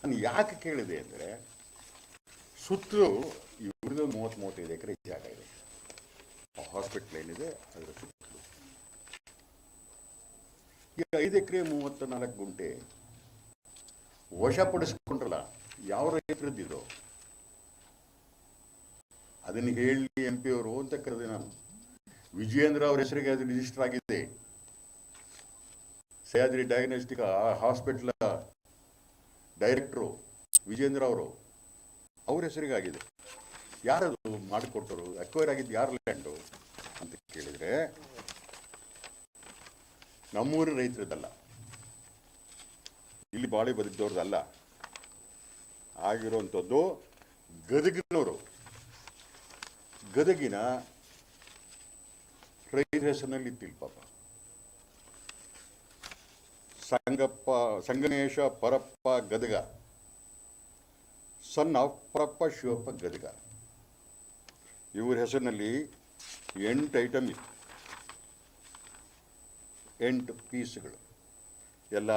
ನಾನು ಯಾಕೆ ಕೇಳಿದೆ ಅಂದರೆ, ಸುತ್ತಲೂ ಇವ್ರದ್ದು ಮೂವತ್ತು ಮೂವತ್ತೈದು ಎಕರೆ ಜಾಗ ಇದೆ. ಹಾಸ್ಪಿಟ್ಲ್ ಏನಿದೆ, ಅದರ ಸುತ್ತಲೂ. ಈಗ ಐದು ಎಕರೆ ಮೂವತ್ತ ನಾಲ್ಕು ಗುಂಟೆ ವಶಪಡಿಸ್ಕೊಂಡ್ರಲ್ಲ ಯಾವ ರೈತರದ್ದಿದು ಅದನ್ನು ಹೇಳಿ ಎಂ ಪಿ ಅವರು ಅಂತ ಕರೆದೆ ನಾನು. ವಿಜಯೇಂದ್ರ ಅವ್ರ ಹೆಸರಿಗೆ ಅದು ರಿಜಿಸ್ಟರ್ ಆಗಿದೆ. ಸಹ್ಯಾದ್ರಿ ಡಯಾಗ್ನೋಸ್ಟಿಕ್ ಹಾಸ್ಪಿಟ್ಲ ಡೈರೆಕ್ಟ್ರು ವಿಜೇಂದ್ರ ಅವರು, ಅವ್ರ ಹೆಸರಿಗಾಗಿದೆ. ಯಾರದು ಮಾಡಿಕೊಟ್ಟರು ಅಕ್ವೈರ್ ಆಗಿದ್ದು ಯಾರು ಲ್ಯಾಂಡು ಅಂತ ಕೇಳಿದರೆ ನಮ್ಮೂರಿನ ರೈತರದ್ದಲ್ಲ ಇಲ್ಲಿ ಬಾಳಿ ಬದುಕಿದವ್ರದ್ದಲ್ಲ ಆಗಿರುವಂಥದ್ದು ಗದಗಿನವರು. ಗದಗಿನ ರೈತರ ಹೆಸರಿನಲ್ಲಿ ಇತ್ತಿಲ್ಲ ಪಾಪ. Sangappa, Sangamesha Parappa Gadag. Son of Parappa, Shivappa Gadag. ಇವ್ರ ಹೆಸರಿನಲ್ಲಿ ಎಂಟು ಐಟಮ್ ಇತ್ತು ಎಂಟು ಪೀಸ್ಗಳು. ಎಲ್ಲ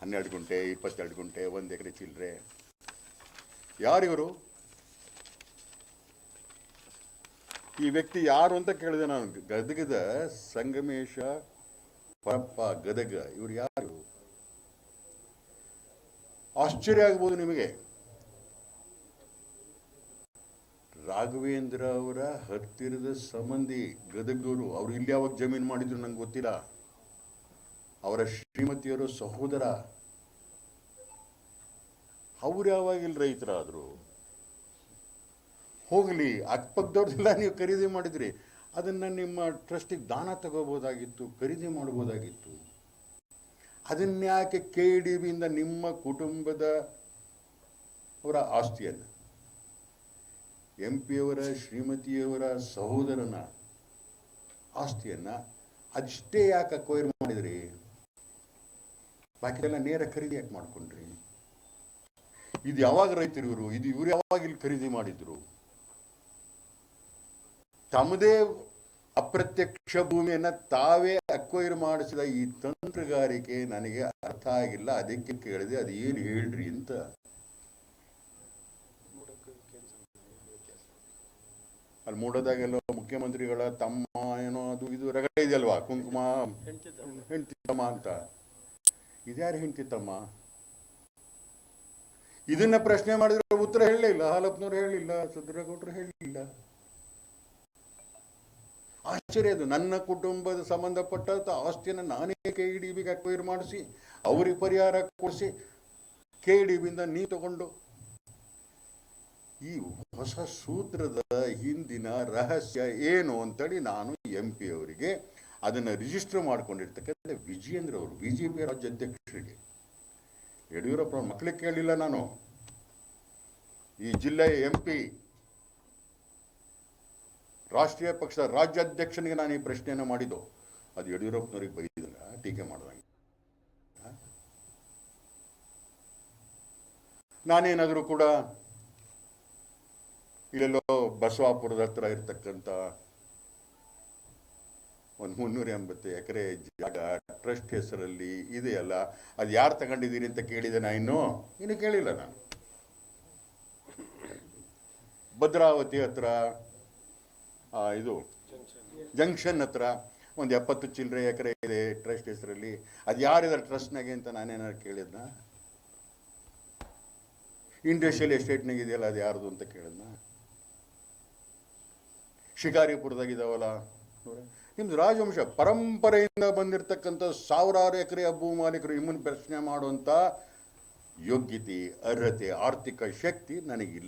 ಹನ್ನೆರಡು ಗುಂಟೆ, ಇಪ್ಪತ್ತೆರಡು ಗುಂಟೆ, ಒಂದು ಎಕರೆ ಚಿಲ್ಲರೆ ಯಾರಿವರು? ಈ ವ್ಯಕ್ತಿ ಯಾರು ಅಂತ ಕೇಳಿದೆ ನಾನು. ಗದಗದ ಸಂಗಮೇಶ ಪರಪ್ಪ ಗದಗ, ಇವರು ಯಾರು? ಆಶ್ಚರ್ಯ ಆಗ್ಬೋದು ನಿಮಗೆ. ರಾಘವೇಂದ್ರ ಅವರ ಹತ್ತಿರದ ಸಂಬಂಧಿ ಗದಗರು ಅವರು ಇಲ್ಲಿ ಯಾವಾಗ ಜಮೀನು ಮಾಡಿದ್ರು ನಂಗೆ ಗೊತ್ತಿಲ್ಲ. ಅವರ ಶ್ರೀಮತಿಯರು ಸಹೋದರ. ಅವ್ರು ಯಾವಾಗ ಇಲ್ಲಿ ರೈತರಾದ್ರು? ಹೋಗಲಿ ಅಕ್ಕಪಕ್ಕದವ್ರದ್ದೆಲ್ಲ ನೀವು ಖರೀದಿ ಮಾಡಿದ್ರಿ. ಅದನ್ನು ನಿಮ್ಮ ಟ್ರಸ್ಟಿಗೆ ದಾನ ತಗೋಬೋದಾಗಿತ್ತು, ಖರೀದಿ ಮಾಡ್ಬೋದಾಗಿತ್ತು. ಅದನ್ಯಾಕೆ ಕೆ ಡಿ ಬಿಯಿಂದ ನಿಮ್ಮ ಕುಟುಂಬದ ಅವರ ಆಸ್ತಿಯನ್ನು ಎಂ ಪಿಯವರ ಶ್ರೀಮತಿಯವರ ಸಹೋದರನ ಆಸ್ತಿಯನ್ನು ಅಷ್ಟೇ ಯಾಕೆ ಅಕ್ವೈರ್ ಮಾಡಿದ್ರಿ? ಬಾಕಿದೆಲ್ಲ ನೇರ ಖರೀದಿ ಯಾಕೆ ಮಾಡ್ಕೊಂಡ್ರಿ? ಇದು ಯಾವಾಗ ರೈತರು ಇವರು? ಇದು ಇವರು ಯಾವಾಗ ಇಲ್ಲಿ ಖರೀದಿ ಮಾಡಿದ್ರು? ತಮ್ಮದೇ ಅಪ್ರತ್ಯಕ್ಷ ಭೂಮಿಯನ್ನ ತಾವೇ ಅಕ್ವೈರ್ ಮಾಡಿಸಿದ ಈ ತಂತ್ರಗಾರಿಕೆ ನನಗೆ ಅರ್ಥ ಆಗಿಲ್ಲ. ಅದಕ್ಕೆ ಕೇಳಿದೆ, ಅದು ಏನು ಹೇಳ್ರಿ? ಅಂತ. ಅಲ್ಲಿ ಮೂಡೋದಾಗೆಲ್ಲ ಮುಖ್ಯಮಂತ್ರಿಗಳ ತಮ್ಮ ಏನೋ ಅದು ಇದು ರಗಡೆ ಇದೆಯಲ್ವಾ? ಕುಂಕುಮ ಹೆಂಡತಿತ್ತಮ್ಮ ಅಂತ. ಇದ್ಯಾರು ಹೆಂಡತಿತ್ತಮ್ಮ ಇದನ್ನ ಪ್ರಶ್ನೆ ಮಾಡಿದ್ರೆ ಉತ್ತರ ಹೇಳಲಿಲ್ಲ ಹಾಲಪ್ಪನವ್ರು ಹೇಳಿಲ್ಲ ಸಿದ್ದರಾಗೌಡರು ಹೇಳಿಲ್ಲ ಆಶ್ಚರ್ಯ ಅದು. ನನ್ನ ಕುಟುಂಬದ ಸಂಬಂಧಪಟ್ಟ ಆಸ್ತಿಯನ್ನು ನಾನೇ ಕೆ ಇ ಡಿ ಬಿಗೆ ಅಕ್ವೈರ್ ಮಾಡಿಸಿ, ಅವ್ರಿಗೆ ಪರಿಹಾರ ಕೊಡಿಸಿ ಕೆ ಇ ಡಿ ಬಿಯಿಂದ ನೀ ತಗೊಂಡು. ಈ ಹೊಸ ಸೂತ್ರದ ಹಿಂದಿನ ರಹಸ್ಯ ಏನು ಅಂತೇಳಿ ನಾನು ಎಂ ಪಿ ಅವರಿಗೆ ಅದನ್ನು ರಿಜಿಸ್ಟರ್ ಮಾಡ್ಕೊಂಡಿರ್ತಕ್ಕಂಥ ವಿಜಯೇಂದ್ರ ಅವರು ಬಿ ಜೆ ಪಿ ರಾಜ್ಯಾಧ್ಯಕ್ಷರಿಗೆ. ಯಡಿಯೂರಪ್ಪ ಮಕ್ಕಳಿಗೆ ಕೇಳಿಲ್ಲ ನಾನು. ಈ ಜಿಲ್ಲೆಯ ಎಂ ಪಿ ರಾಷ್ಟ್ರೀಯ ಪಕ್ಷದ ರಾಜ್ಯಾಧ್ಯಕ್ಷನಿಗೆ ನಾನು ಈ ಪ್ರಶ್ನೆಯನ್ನು ಮಾಡಿದ್ದು. ಅದು ಯಡಿಯೂರಪ್ಪನವ್ರಿಗೆ ಬೈದಿಲ್ಲ. ಟೀಕೆ ಮಾಡಿದಂಗೆ? ನಾನೇನಾದರೂ ಕೂಡ ಇಲ್ಲೆಲ್ಲೋ ಬಸವಾಪುರದ ಹತ್ರ ಇರ್ತಕ್ಕಂಥ ಒಂದು ಮುನ್ನೂರ ಎಂಬತ್ತು ಎಕರೆ ಜಾಗ, ಟ್ರಸ್ಟ್ ಹೆಸರಲ್ಲಿ ಇದೆಯಲ್ಲ ಅದು ಯಾರು ತಗೊಂಡಿದ್ದೀರಿ ಅಂತ ಕೇಳಿದೆ ನಾ ಇನ್ನೂ? ಇನ್ನು ಕೇಳಿಲ್ಲ ನಾನು. ಭದ್ರಾವತಿ ಹತ್ರ ಇದು ಜಂಕ್ಷನ್ ಹತ್ರ ಒಂದು ಎಪ್ಪತ್ತು ಚಿಲ್ಲರೆ ಎಕರೆ ಇದೆ ಟ್ರಸ್ಟ್ ಹೆಸರಲ್ಲಿ. ಅದು ಯಾರಿದ್ದಾರೆ ಟ್ರಸ್ಟ್ನಾಗೆ ಅಂತ ನಾನೇನಾದ್ರು ಕೇಳಿದ್ನ? ಇಂಡಸ್ಟ್ರಿಯಲ್ ಎಸ್ಟೇಟ್ನಾಗ ಇದೆಯಲ್ಲ, ಅದು ಯಾರ್ದು ಅಂತ ಕೇಳಿದ್ನ? ಶಿಕಾರಿಪುರದಾಗಿದ್ದಾವಲ್ಲ ನಿಮ್ದು ರಾಜವಂಶ ಪರಂಪರೆಯಿಂದ ಬಂದಿರತಕ್ಕಂಥ ಸಾವಿರಾರು ಎಕರೆ ಭೂ ಮಾಲೀಕರು ಇಮ್ಮನ್ನು ಪ್ರಶ್ನೆ ಮಾಡುವಂಥ ಯೋಗ್ಯತೆ, ಅರ್ಹತೆ, ಆರ್ಥಿಕ ಶಕ್ತಿ ನನಗಿಲ್ಲ.